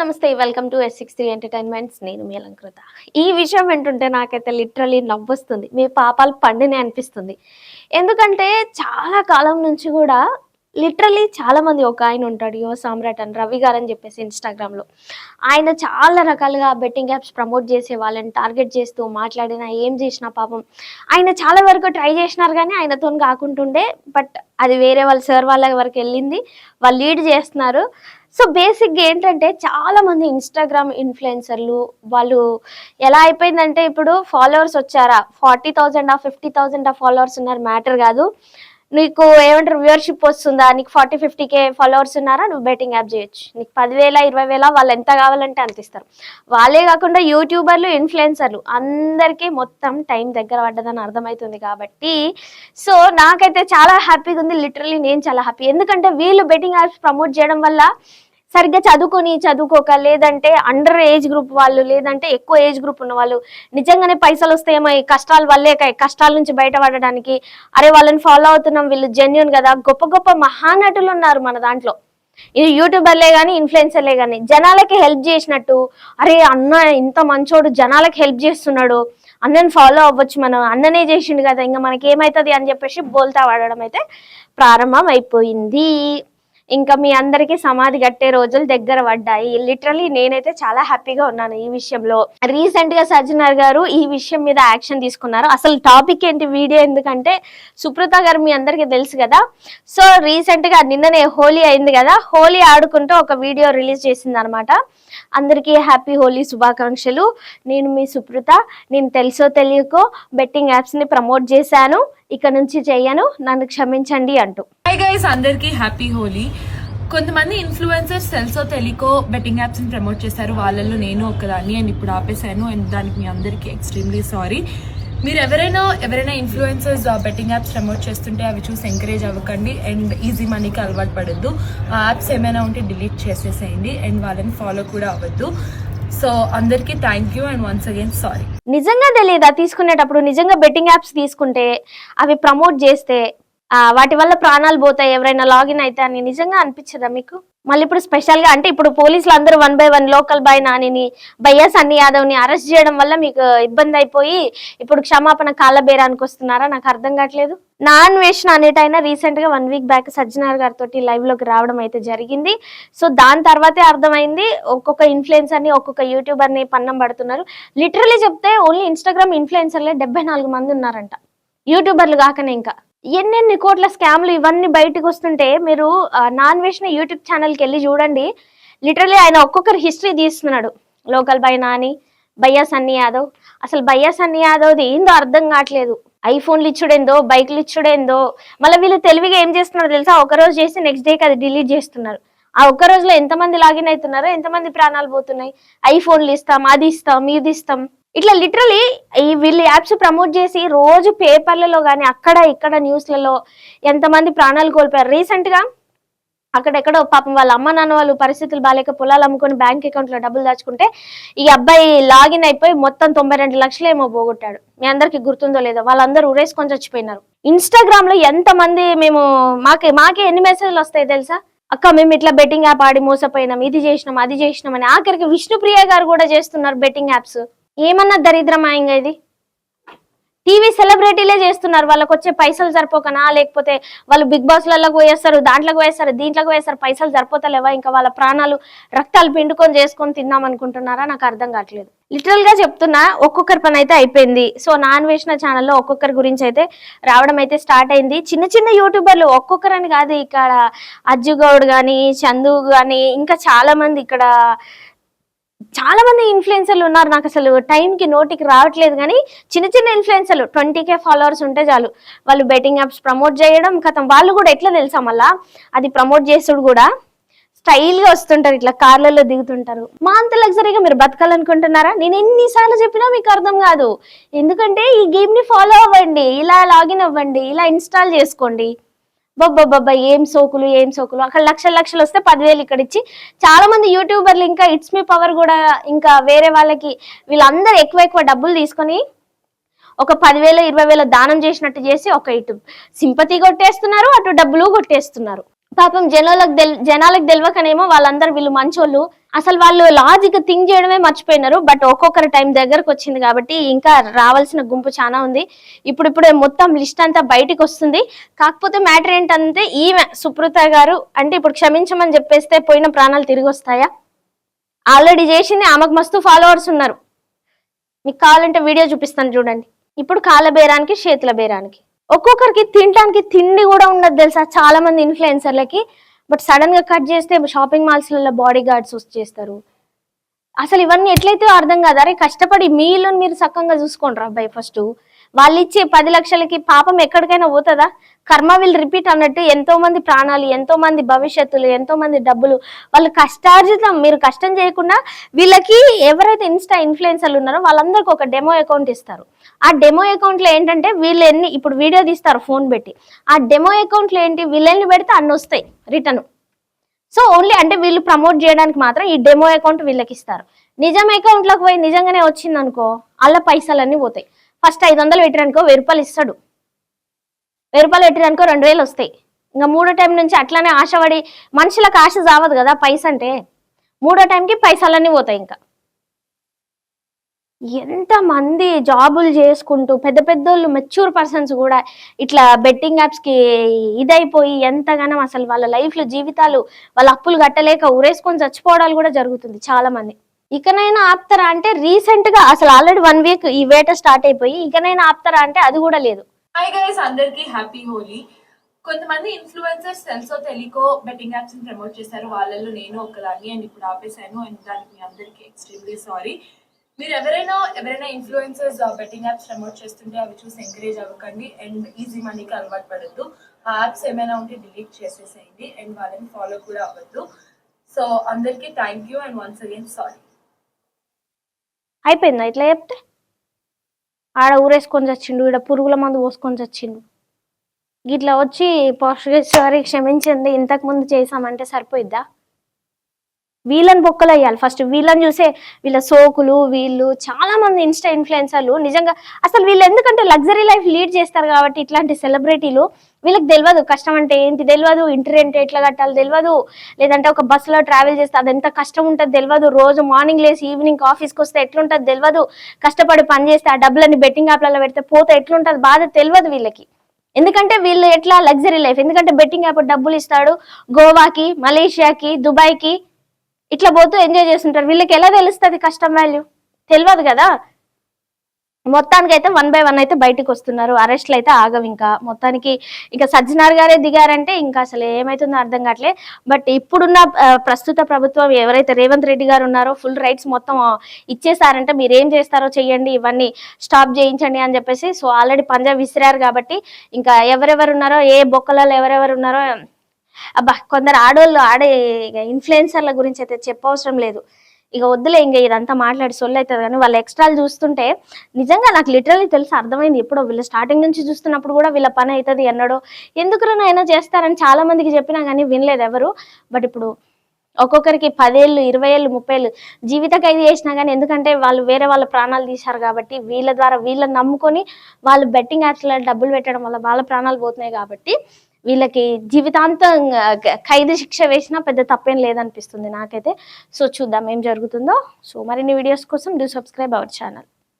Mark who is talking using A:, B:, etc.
A: నమస్తే welcome to S six three entertainments నేను మీ అలంకృత. ఈ విషయం వింటుంటే నాకైతే లిటరలీ నవ్వొస్తుంది. మీ పాపాలు పండినే అనిపిస్తుంది. ఎందుకంటే చాలా కాలం నుంచి కూడా లిటరలీ చాలా మంది ఒక ఆయన ఉంటాడు యువ సామ్రాట్ అని రవి గారు అని చెప్పేసి ఇన్స్టాగ్రామ్లో ఆయన చాలా రకాలుగా బెట్టింగ్ యాప్స్ ప్రమోట్ చేసే వాళ్ళని టార్గెట్ చేస్తూ మాట్లాడినా ఏం చేసినా పాపం. ఆయన చాలా వరకు ట్రై చేసినారు కానీ ఆయనతో కాకుంటుండే బట్ అది వేరే వాళ్ళ సార్ వాళ్ళ వరకు వెళ్ళింది. వాళ్ళు లీడ్ చేస్తున్నారు. సో బేసిక్గా ఏంటంటే చాలామంది ఇన్స్టాగ్రామ్ ఇన్ఫ్లుయెన్సర్లు వాళ్ళు ఎలా అయిపోయిందంటే ఇప్పుడు ఫాలోవర్స్ వచ్చారా? ఫార్టీ థౌజండ్ ఆ ఫిఫ్టీ థౌజండ్ ఆ ఫాలోవర్స్ ఉన్నారు మ్యాటర్ కాదు. నీకు ఏమంటారు వ్యూవర్షిప్ వస్తుందా? నీకు ఫార్టీ ఫిఫ్టీ కే ఫాలోవర్స్ ఉన్నారా? నువ్వు బెట్టింగ్ యాప్ చేయొచ్చు. నీకు పదివేల ఇరవై వేల వాళ్ళు ఎంత కావాలంటే అంత ఇస్తారు. వాళ్ళే కాకుండా యూట్యూబర్లు ఇన్ఫ్లుయెన్సర్లు అందరికీ మొత్తం టైం దగ్గర పడ్డదని అర్థమవుతుంది కాబట్టి సో నాకైతే చాలా హ్యాపీగా ఉంది. లిటరలీ నేను చాలా హ్యాపీ ఎందుకంటే వీళ్ళు బెట్టింగ్ యాప్స్ ప్రమోట్ చేయడం వల్ల సరిగ్గా చదువుకొని చదువుకోక లేదంటే అండర్ ఏజ్ గ్రూప్ వాళ్ళు లేదంటే ఎక్కువ ఏజ్ గ్రూప్ ఉన్న వాళ్ళు నిజంగానే పైసలు వస్తాయేమో కష్టాల వల్లే కష్టాల నుంచి బయటపడడానికి. అరే వాళ్ళని ఫాలో అవుతున్నాం వీళ్ళు జెన్యున్ కదా. గొప్ప గొప్ప మహానటులు ఉన్నారు మన దాంట్లో. ఇది యూట్యూబర్లే కానీ ఇన్ఫ్లుయెన్సర్లే కానీ జనాలకి హెల్ప్ చేసినట్టు అరే అన్న ఇంత మంచోడు జనాలకి హెల్ప్ చేస్తున్నాడు. అన్నని ఫాలో అవ్వచ్చు మనం. అన్ననే చేసిండు కదా ఇంకా మనకి ఏమవుతుంది అని చెప్పేసి బోల్తా వాడడం అయితే ప్రారంభం అయిపోయింది ఇంకా మీ అందరికీ సమాధి కట్టే రోజులు దగ్గర పడ్డాయి. లిటరలీ నేనైతే చాలా హ్యాపీగా ఉన్నాను ఈ విషయంలో. రీసెంట్గా సజ్జనర్ గారు ఈ విషయం మీద యాక్షన్ తీసుకున్నారు. అసలు టాపిక్ ఏంటి? వీడియో ఎందుకంటే సుప్రత గారు మీ అందరికీ తెలుసు కదా. సో రీసెంట్గా నిన్ననే హోలీ అయింది కదా. హోలీ ఆడుకుంటూ ఒక వీడియో రిలీజ్ చేసింది అనమాట అందరికీ హ్యాపీ హోలీ శుభాకాంక్షలు. నేను మీ సుప్రత. నేను తెలుసో తెలియకో బెట్టింగ్ యాప్స్ని ప్రమోట్ చేశాను. ఇక్కడ నుంచి చేయను నన్ను క్షమించండి అంటూ.
B: హై గైస్ అందరికి హ్యాపీ హోలీ. కొంతమంది ఇన్ఫ్లుయెన్సర్స్ తెలుసో తెలియకో బెట్టింగ్ యాప్స్ని ప్రమోట్ చేశారు. వాళ్ళల్లో నేను ఒకదాన్ని అండ్ ఇప్పుడు ఆపేశాను అండ్ దానికి మీ అందరికీ ఎక్స్ట్రీమ్లీ సారీ మీరు ఎవరైనా ఎవరైనా ఇన్ఫ్లుయెన్సర్స్ బెట్టింగ్ యాప్స్ ప్రమోట్ చేస్తుంటే అవి చూసి ఎంకరేజ్ అవ్వకండి అండ్ ఈజీ మనీకి అలవాటు పడద్దు. ఆ యాప్స్ ఏమైనా ఉంటే డిలీట్ చేసేసేయండి అండ్ వాళ్ళని ఫాలో కూడా అవ్వద్దు. సో అందరికీ thank you and once again sorry
A: నిజంగా తెలియదా తీసుకునేటప్పుడు నిజంగా బెట్టింగ్ యాప్స్ తీసుకుంటే అవి ప్రమోట్ చేస్తే వాటి వల్ల ప్రాణాలు పోతాయి. ఎవరైనా లాగిన్ అయితే అని నిజంగా అనిపించదా మీకు? మళ్ళీ ఇప్పుడు స్పెషల్గా అంటే ఇప్పుడు పోలీసులు అందరూ one by one local boy నానిని భయ్యా సన్ని యాదవ్ని అరెస్ట్ చేయడం వల్ల మీకు ఇబ్బంది అయిపోయి ఇప్పుడు క్షమాపణ కాళ్ళ బేరానికి వస్తున్నారా? నాకు అర్థం కావట్లేదు. నా అన్వేషణ అనేటైనా రీసెంట్గా వన్ వీక్ బ్యాక్ సజ్జనార్ గారితో లైవ్లోకి రావడం అయితే జరిగింది. సో దాని తర్వాతే అర్థమైంది. ఒక్కొక్క ఇన్ఫ్లుయెన్సర్ని ఒక్కొక్క యూట్యూబర్ని పన్నం పడుతున్నారు. లిటరలీ చెప్తే ఓన్లీ ఇన్స్టాగ్రామ్ ఇన్ఫ్లుయెన్సర్లే డెబ్బై నాలుగు మంది ఉన్నారంట. యూట్యూబర్లు కాకనే ఇంకా. ఎన్నెన్ని కోట్ల స్కామ్లు ఇవన్నీ బయటకు వస్తుంటే మీరు నాన్ వెజ్ యూట్యూబ్ ఛానల్కి వెళ్ళి చూడండి. లిటరలీ ఆయన ఒక్కొక్కరు హిస్టరీ తీస్తున్నాడు. లోకల్ బై నాని భయ్యా సన్నీ యాదవ్. అసలు భయ్యా సన్నీ యాదవ్ది ఏందో అర్థం కావట్లేదు. ఐఫోన్లు ఇచ్చుడేందో బైక్లు ఇచ్చుడేందో మళ్ళీ వీళ్ళు తెలివిగా ఏం చేస్తున్నారో తెలుసా? ఒక రోజు చేసి నెక్స్ట్ డేకి అది డిలీట్ చేస్తున్నారు. ఆ ఒక్క రోజులో ఎంతమంది లాగిన్ అవుతున్నారో ఎంతమంది ప్రాణాలు పోతున్నాయి? ఐఫోన్లు ఇస్తాం అది ఇస్తాం ఇది ఇస్తాం. ఇట్లా లిటరలీ ఈ వీళ్ళు యాప్స్ ప్రమోట్ చేసి రోజు పేపర్లలో కానీ అక్కడ ఇక్కడ న్యూస్లలో ఎంతమంది ప్రాణాలు కోల్పోయారు. రీసెంట్గా అక్కడెక్కడో పాపం వాళ్ళ అమ్మ నాన్న వాళ్ళు పరిస్థితులు బాగాలేక పొలాలు అమ్ముకొని బ్యాంక్ అకౌంట్లో డబ్బులు దాచుకుంటే ఈ అబ్బాయి లాగిన్ అయిపోయి మొత్తం తొంభై రెండు లక్షలు ఏమో పోగొట్టాడు. మీ అందరికి గుర్తుందో లేదో? వాళ్ళందరూ ఉరేసుకొని చచ్చిపోయినారు. ఇన్స్టాగ్రామ్లో ఎంతమంది మేము మాకే మాకే ఎన్ని మెసేజ్లు వస్తాయి తెలుసా? అక్క మేము ఇట్లా బెట్టింగ్ యాప్ ఆడి మోసపోయినాం ఇది చేసినాం అది చేసినాం అని ఆఖరికి విష్ణుప్రియ గారు కూడా చేస్తున్నారు బెట్టింగ్ యాప్స్ ఏమన్నా దరిద్రమా ఇంకా ఇది? టీవీ సెలబ్రిటీలే చేస్తున్నారు. వాళ్ళకి వచ్చే పైసలు సరిపోకనా? లేకపోతే వాళ్ళు బిగ్ బాస్లలో పోయేస్తారు దాంట్లోకి పోయేస్తారు దీంట్లోకి పోయేస్తారు పైసలు సరిపోతలేవా? ఇంకా వాళ్ళ ప్రాణాలు రక్తాలు పిండుకొని చేసుకొని తిందాం అనుకుంటున్నారా? నాకు అర్థం కావట్లేదు. లిటరల్గా చెప్తున్నా ఒక్కొక్కరి పని అయితే అయిపోయింది. సో నాన్ వేసిన ఛానల్లో ఒక్కొక్కరి గురించి అయితే రావడం అయితే స్టార్ట్ అయింది. చిన్న చిన్న యూట్యూబర్లు ఒక్కొక్కరని కాదు ఇక్కడ అజ్జు గౌడ్ కానీ చందు కానీ ఇంకా చాలా మంది ఇక్కడ చాలా మంది ఇన్ఫ్లుయెన్సర్లు ఉన్నారు. నాకు అసలు టైంకి నోటికి రావట్లేదు కానీ చిన్న చిన్న ఇన్ఫ్లుయెన్సర్లు ట్వంటీ కే ఫాలోవర్స్ ఉంటే చాలు. వాళ్ళు బెట్టింగ్ యాప్స్ ప్రమోట్ చేయడం కథం వాళ్ళు కూడా ఎట్లా తెలుసా మళ్ళా? అది ప్రమోట్ చేసుడు కూడా స్టైల్గా వస్తుంటారు. ఇట్లా కార్లలో దిగుతుంటారు. మా అంత లగ్జరీగా మీరు బతకాలనుకుంటున్నారా? నేను ఎన్నిసార్లు చెప్పినా మీకు అర్థం కాదు. ఎందుకంటే ఈ గేమ్ని ఫాలో అవ్వండి ఇలా లాగిన్ అవ్వండి ఇలా ఇన్స్టాల్ చేసుకోండి. బొబ్బబ్బబ్బా ఏం సోకులు ఏం సోకులు. అక్కడ లక్షల లక్షలు వస్తే పదివేలు ఇక్కడ ఇచ్చి చాలా మంది యూట్యూబర్లు ఇంకా ఇట్స్ మీ పవర్ కూడా ఇంకా వేరే వాళ్ళకి వీళ్ళందరూ ఎక్కువ ఎక్కువ డబ్బులు తీసుకొని ఒక పదివేల ఇరవై వేల దానం చేసినట్టు చేసి ఒక ఇటు సింపతి కొట్టేస్తున్నారు అటు డబ్బులు కొట్టేస్తున్నారు. పాపం జనాలకు తెల్ జనాలకు తెలియకనేమో వాళ్ళందరూ వీళ్ళు మంచోళ్ళు. అసలు వాళ్ళు లాజిక్ థింక్ చేయడమే మర్చిపోయినారు బట్ ఒక్కొక్కరి టైం దగ్గరకు వచ్చింది కాబట్టి ఇంకా రావాల్సిన గుంపు చాలా ఉంది. ఇప్పుడు ఇప్పుడే మొత్తం లిస్ట్ అంతా బయటికి వస్తుంది. కాకపోతే మ్యాటర్ ఏంటంటే ఈమె సుప్రత గారు అంటే ఇప్పుడు క్షమించమని చెప్పేస్తే పోయిన ప్రాణాలు తిరిగి వస్తాయా? ఆల్రెడీ చేసింది ఆమెకు మస్తు ఫాలోవర్స్ ఉన్నారు. మీకు కావాలంటే వీడియో చూపిస్తాను చూడండి. ఇప్పుడు కాళ్ళ బేరానికి చేతుల బేరానికి. ఒక్కొక్కరికి తినడానికి తిండి కూడా ఉండదు తెలుసా? చాలా మంది ఇన్ఫ్లుయెన్సర్లకి బట్ సడన్గా కట్ చేస్తే షాపింగ్ మాల్స్లలో బాడీ గార్డ్స్ వచ్చేస్తారు అసలు ఇవన్నీ ఎట్లయితే అర్థం కాదు. అరే కష్టపడి మీలో మీరు సక్కంగా చూసుకోండి అబ్బాయి ఫస్ట్ వాళ్ళు ఇచ్చే పది లక్షలకి పాపం ఎక్కడికైనా పోతుందా? కర్మ విల్ రిపీట్ అన్నట్టు ఎంతో మంది ప్రాణాలు ఎంతో మంది భవిష్యత్తులు ఎంతో మంది డబ్బులు వాళ్ళు కష్టార్జితం. మీరు కష్టం చేయకుండా వీళ్ళకి ఎవరైతే ఇన్స్టా ఇన్ఫ్లుయెన్సర్లు ఉన్నారో వాళ్ళందరికీ ఒక డెమో అకౌంట్ ఇస్తారు. ఆ డెమో అకౌంట్లో ఏంటంటే వీళ్ళు ఎన్ని ఇప్పుడు వీడియో తీస్తారు ఫోన్ పెట్టి. ఆ డెమో అకౌంట్లో ఏంటి? వీళ్ళని పెడితే అన్ని వస్తాయి రిటర్న్. సో ఓన్లీ అంటే వీళ్ళు ప్రమోట్ చేయడానికి మాత్రం ఈ డెమో అకౌంట్ వీళ్ళకి ఇస్తారు. నిజం అకౌంట్లోకి పోయి నిజంగానే వచ్చింది అనుకో పైసలన్నీ పోతాయి. ఫస్ట్ ఐదు వందలు పెట్టిరనుకో వెయ్యి రూపాయలు ఇస్తాడు. వెయ్యి రూపాయలు పెట్టిరనుకో రెండు వేలు వస్తాయి. ఇంకా మూడో టైం నుంచి అట్లానే ఆశపడి మనుషులకు ఆశ చావదు కదా పైస అంటే. మూడో టైంకి పైసలన్నీ పోతాయి ఇంకా. ఎంతమంది జాబులు చేసుకుంటూ పెద్ద పెద్దోళ్ళు మెచ్యూర్ పర్సన్స్ కూడా ఇట్లా బెట్టింగ్ యాప్స్కి ఇదైపోయి ఎంతగానో అసలు వాళ్ళ లైఫ్లో జీవితాలు వాళ్ళ అప్పులు కట్టలేక ఊరేసుకొని చచ్చిపోవడాలు కూడా జరుగుతుంది చాలామంది. ఇకనైనా ఆపుతారా అంటే రీసెంట్గా అసలు ఆల్రెడీ వన్ వీక్ ఈ వేట స్టార్ట్ అయిపోయి ఇకనైనా ఆపుతారా అంటే అది కూడా లేదు.
B: హాయ్ గైస్ అందరికి హ్యాపీ హోలీ. కొంతమంది ఇన్ఫ్లుయెన్సర్స్ తెలుసో తెలియకో బెట్టింగ్ యాప్స్ని ప్రమోట్ చేశారు. వాళ్ళల్లో నేను ఒకదాన్ని అండ్ ఇప్పుడు ఆపేసాను అండ్ దానికి మీ అందరికి ఎక్స్ట్రీమ్లీ సారీ మీరు ఎవరైనా ఎవరైనా ఇన్ఫ్లుయెన్సర్స్ బెట్టింగ్ యాప్స్ ప్రమోట్ చేస్తుంటే అవి చూసి ఎంకరేజ్ అవ్వకండి అండ్ ఈజీ మనీకి అలవాటు పడద్దు. ఆ యాప్స్ ఏమైనా ఉంటే డిలీట్ చేసేసేయండి అండ్ వాళ్ళని ఫాలో కూడా అవ్వద్దు. సో అందరికీ thank you and once again sorry
A: అయిపోయిందా? ఇట్లా చెప్తే? ఆడ ఊరేసుకొని చచ్చిండు ఈడ పురుగుల మందు పోసుకొని చచ్చిండు. ఇట్లా వచ్చి సారీ క్షమించండి ఇంతకు ముందు చేసామంటే సరిపోయిద్దా? వీళ్ళని బొక్కలు అయ్యాలి ఫస్ట్ వీళ్ళని చూసే వీళ్ళ సోకులు వీళ్ళు చాలా మంది ఇన్స్టా ఇన్ఫ్లుయెన్సర్లు నిజంగా అసలు వీళ్ళు ఎందుకంటే లగ్జరీ లైఫ్ లీడ్ చేస్తారు కాబట్టి ఇట్లాంటి సెలబ్రిటీలు వీళ్ళకి తెలియదు కష్టం అంటే ఏంటి తెలియదు ఇంటి రెంట్ ఎట్లా కట్టాలి తెలియదు లేదంటే ఒక బస్సులో ట్రావెల్ చేస్తే అది ఎంత కష్టం ఉంటుంది తెలియదు రోజు మార్నింగ్ లేసి ఈవినింగ్ ఆఫీస్కి వస్తే ఎట్లుంటుంది తెలియదు కష్టపడి పని చేస్తే ఆ డబ్బులని బెట్టింగ్ యాప్లలో పెడితే పోతే ఎట్లుంటుంది బాధ తెలియదు వీళ్ళకి. ఎందుకంటే వీళ్ళు ఎట్లా లగ్జరీ లైఫ్ ఎందుకంటే బెట్టింగ్ యాప్ డబ్బులు ఇస్తాడు. గోవాకి మలేషియాకి దుబాయ్కి ఇట్లా పోతూ ఎంజాయ్ చేస్తుంటారు. వీళ్ళకి ఎలా తెలుస్తుంది కష్టం వాల్యూ తెలియదు కదా? మొత్తానికి అయితే వన్ బై వన్ అయితే బయటకు వస్తున్నారు. అరెస్ట్లు అయితే ఆగవు ఇంకా. మొత్తానికి ఇంకా సజ్జనార్ గారే దిగారంటే ఇంకా అసలు ఏమైతుందో అర్థం కావట్లే. బట్ ఇప్పుడున్న ప్రస్తుత ప్రభుత్వం ఎవరైతే రేవంత్ రెడ్డి గారు ఉన్నారో ఫుల్ రైట్స్ మొత్తం ఇచ్చేసారంటే మీరు ఏం చేస్తారో చెయ్యండి ఇవన్నీ స్టాప్ చేయించండి అని చెప్పేసి. సో ఆల్రెడీ పంజాబ్ విసిరారు కాబట్టి ఇంకా ఎవరెవరు ఉన్నారో ఏ బొక్కలలో ఎవరెవరు ఉన్నారో అబ్బా కొందరు ఆడోళ్ళు ఆడే ఇన్ఫ్లుయెన్సర్ల గురించి అయితే చెప్పవసరం లేదు. ఇక వద్దులే ఇంకా ఇదంతా మాట్లాడి సొల్లు అవుతుంది కానీ వాళ్ళ ఎక్స్ట్రాలు చూస్తుంటే నిజంగా నాకు లిటరల్లీ తెలిసి అర్థమైంది ఎప్పుడో వీళ్ళు స్టార్టింగ్ నుంచి చూస్తున్నప్పుడు కూడా వీళ్ళ పని అవుతుంది ఎన్నడో ఎందుకు అయినా చేస్తారని చాలా మందికి చెప్పినా కానీ వినలేదు ఎవరు. బట్ ఇప్పుడు ఒక్కొక్కరికి పదేళ్ళు ఇరవై ఏళ్ళు ముప్పై ఏళ్ళు జీవిత ఖైదీ చేసినా కానీ ఎందుకంటే వాళ్ళు వేరే వాళ్ళ ప్రాణాలు తీశారు కాబట్టి వీళ్ళ ద్వారా వీళ్ళని నమ్ముకొని వాళ్ళు బెట్టింగ్ యాప్స్లో డబ్బులు పెట్టడం వల్ల వాళ్ళ ప్రాణాలు పోతున్నాయి కాబట్టి వీళ్ళకి జీవితాంతం ఖైదు శిక్ష వేసినా పెద్ద తప్పేం లేదనిపిస్తుంది నాకైతే. సో చూద్దాం ఏం జరుగుతుందో. సో మరిన్ని వీడియోస్ కోసం డూ సబ్స్క్రైబ్ అవర్ ఛానల్